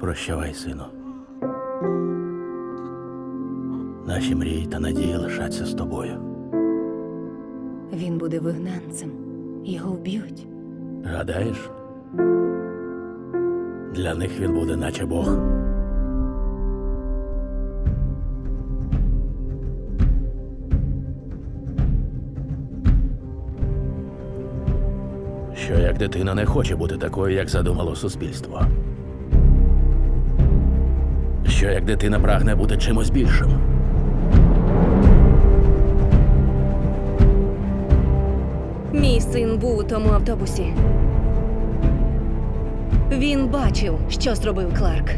Прощавай, сину. Наші мрії та надії лишаться з тобою. Він буде вигнанцем. Його вб'ють. Гадаєш? Для них він буде, наче Бог. Що як дитина не хоче бути такою, як задумало суспільство? Що як дитина прагне бути чимось більшим? Мій син був у тому автобусі. Він бачив, що зробив Кларк.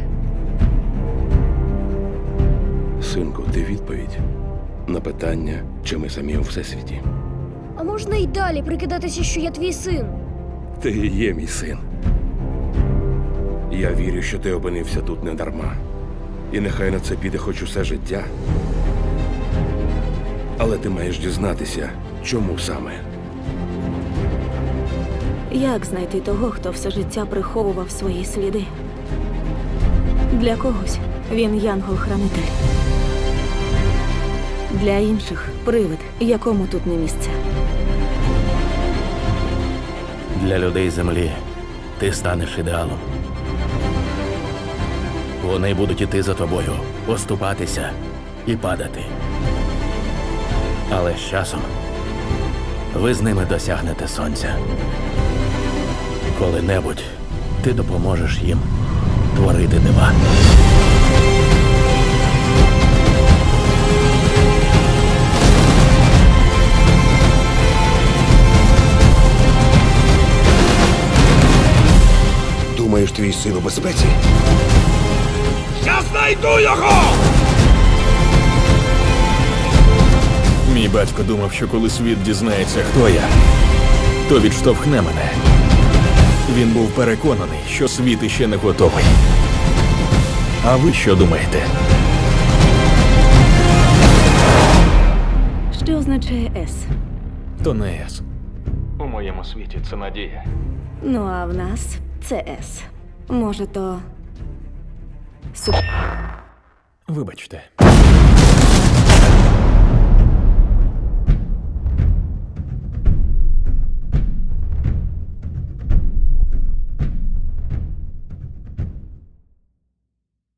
Синку, ти відповідь на питання, чи ми самі у всесвіті. А можна й далі прикидатися, що я твій син? Ти є мій син. Я вірю, що ти опинився тут не дарма. І нехай на це піде хоч усе життя. Але ти маєш дізнатися, чому саме. Як знайти того, хто все життя приховував свої сліди? Для когось він янгол-хранитель. Для інших привид, якому тут не місце. Для людей землі ти станеш ідеалом. Вони будуть іти за тобою, поступатися і падати. Але з часом ви з ними досягнете сонця. Коли-небудь ти допоможеш їм творити дива. Думаєш, твій син у безпеці? Мій батько думав, що коли світ дізнається, хто я, то відштовхне мене. Він був переконаний, що світ іще не готовий. А ви що думаєте? Що означає С? То не С. У моєму світі це надія. Ну а в нас це С. Може, то. Суп. Вибачте.